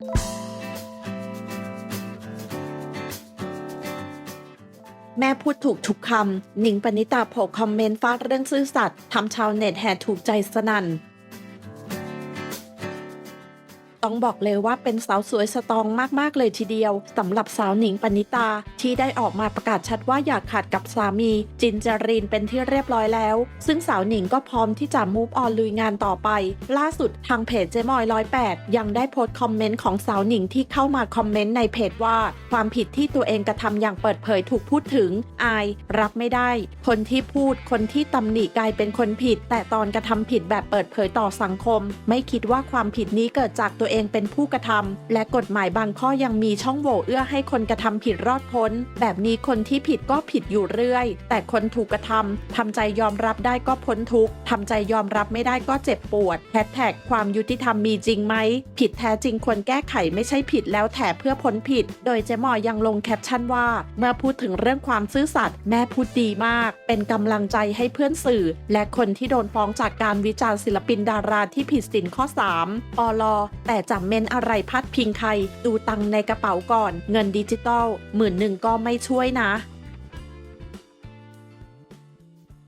แม่พูดถูกทุกคำ หนิงปณิตาโผล่คอมเมนต์ฟาดเรื่องซื่อสัตย์ทำชาวเน็ตแห่ถูกใจสนั่น ต้องบอกเลยว่าเป็นสาวสวยสตรองมากๆเลยทีเดียวสำหรับสาวหนิงปณิตา ที่ได้ออกมาประกาศชัดว่าอยากขาดกับสามี จินจารินเป็นที่เรียบร้อยแล้ว ซึ่งสาวหนิงก็พร้อมที่จะมูฟออนลุยงานต่อไป ล่าสุดทางเพจเจมอยร้อยแปดยังได้โพสต์คอมเมนต์ของสาวหนิงที่เข้ามาคอมเมนต์ในเพจว่า ความผิดที่ตัวเองกระทำอย่างเปิดเผยถูกพูดถึง อาย รับไม่ได้ คนที่พูดคนที่ตำหนิกลายเป็นคนผิด แต่ตอนกระทำผิดแบบเปิดเผยต่อสังคม ไม่คิดว่าความผิดนี้เกิดจากตัวเองเป็นผู้กระทำและกฎหมายบางข้อยังมีช่องโหว่เอื้อให้คนกระทำผิดรอดพ้น แบบนี้คนที่ผิดก็ผิดอยู่เรื่อย แต่คนถูกกระทำทำใจยอมรับได้ก็พ้นทุกข์ทำใจยอมรับไม่ได้ก็เจ็บปวดแฮชแท็กความยุติธรรมมีจริงไหม ผิดแท้จริงควรแก้ไขไม่ใช่ผิดแล้วแถเพื่อพ้นผิด โดยเจมอยังลงแคปชั่นว่า เมื่อพูดถึงเรื่องความซื่อสัตย์แม่พูดดีมาก เป็นกำลังใจให้เพื่อนสื่อ และคนที่โดนฟ้องจากการวิจารณ์ศิลปินดาราที่ผิดสินข้อ3ปลอแต่จำเมนอะไรพัดพิงใคร ดูตังในกระเป๋าก่อน เงินดิจิตอลหมื่นหนึ่งก็ไม่ช่วยนะ